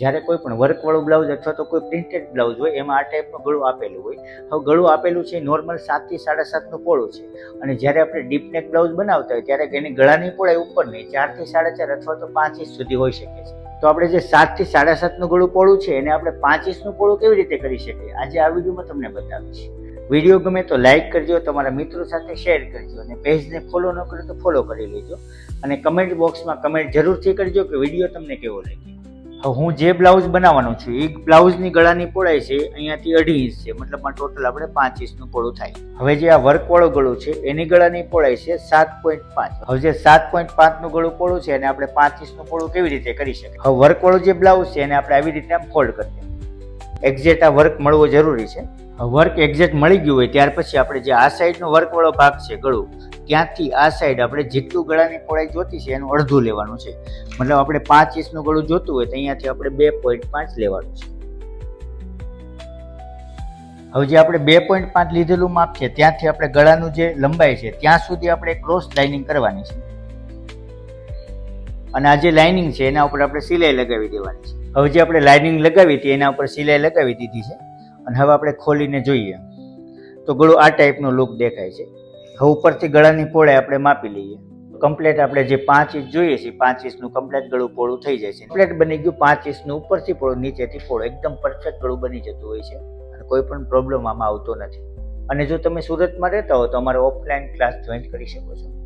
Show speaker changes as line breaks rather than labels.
જ્યારે કોઈ પણ વર્કવાળું બ્લાઉઝ અથવા તો કોઈ પ્રિન્ટેડ બ્લાઉઝ હોય, એમાં આ ટાઈપનું ગળું આપેલું હોય. હવે ગળું આપેલું છે નોર્મલ સાતથી સાડા સાતનું પોળું છે. અને જ્યારે આપણે ડીપ નેક બ્લાઉઝ બનાવતા હોય, ત્યારે એની ગળાની પહોળાઈ ઉપર નહીં ચારથી સાડા ચાર અથવા તો પાંચ ઇંચ સુધી હોઈ શકે છે. તો આપણે જે સાતથી સાડા સાતનું ગળું પોળું છે, એને આપણે પાંચ ઇંચનું પોળું કેવી રીતે કરી શકીએ? આજે આ વિડીયોમાં તમને બતાવીશ. વીડિયો ગમે તો લાઇક કરજો, તમારા મિત્રો સાથે શેર કરજો અને પેજને ફોલો ન કરો તો ફોલો કરી લેજો. અને કમેન્ટ બોક્સમાં કમેન્ટ જરૂરથી કરજો કે વીડિયો તમને કેવો લાગ્યો. હવે હું જે બ્લાઉઝ બનાવવાનો છું, એ બ્લાઉઝની ગળાની પહોળાઈ છે, અહીંયાથી અઢી ઇંચ છે. મતલબમાં ટોટલ આપણે પાંચ ઇંચનું પોળું થાય. હવે જે આ વર્કવાળો ગળું છે, એની ગળાની પહોળાઈ છે સાત પોઈન્ટ પાંચ. હવે જે સાત પોઈન્ટ પાંચનું ગળું પોળું છે, એને આપણે પાંચ ઇંચનું પોળું કેવી રીતે કરી શકીએ? હવે વર્કવાળું જે બ્લાઉઝ છે, એને આપણે આવી રીતે ફોલ્ડ કરીએ એક્ઝેક્ટ આ વર્ક મળવો જરૂરી છે. વર્ક એક્ઝેક્ટ મળી ગયું હોય, ત્યાર પછી આપણે જે આ સાઈડનો વર્કવાળો ભાગ છે, ગળું ત્યાંથી આ સાઈડ આપણે જેટલું ગળાની પહોળાઈ જોતી છે એનું અડધું લેવાનું છે. મતલબ આપણે પાંચ ઇંચનું ગળું જોતું હોય તો અહીંયાથી આપણે બે પોઈન્ટ પાંચ લેવાનું છે. હવે જે આપણે બે પોઈન્ટ પાંચ લીધેલું માપ છે, ત્યાંથી આપણે ગળાનું જે લંબાઈ છે, ત્યાં સુધી આપણે ક્રોસ લાઇનિંગ કરવાની છે. અને આ જે લાઇનિંગ છે, એના ઉપર આપણે સિલાઈ લગાવી દેવાની છે. હવે જે આપણે લાઇનિંગ લગાવી હતી, એના ઉપર સિલાઈ લગાવી દીધી છે. અને હવે આપણે ખોલીને જોઈએ. તો ગળું આ ટાઈપનો લુક દેખાય છે. હવે ઉપરથી ગળાની પહોળાઈ આપણે માપી લઈએ. કમ્પ્લેટ આપણે જે પાંચ ઇંચ જોઈએ છે, પાંચ ઇંચનું કમ્પ્લેટ ગળું પોળું થઈ જાય છે. કમ્પ્લેટ બની ગયું પાંચ ઇંચનું ઉપરથી પોળું નીચેથી પોળું એકદમ પરફેક્ટ ગળું બની જતું હોય છે. અને કોઈ પણ પ્રોબ્લેમ આમાં આવતો નથી. અને જો તમે સુરતમાં રહેતા હો તો અમારે ઓફલાઈન ક્લાસ જોઈન કરી શકો છો.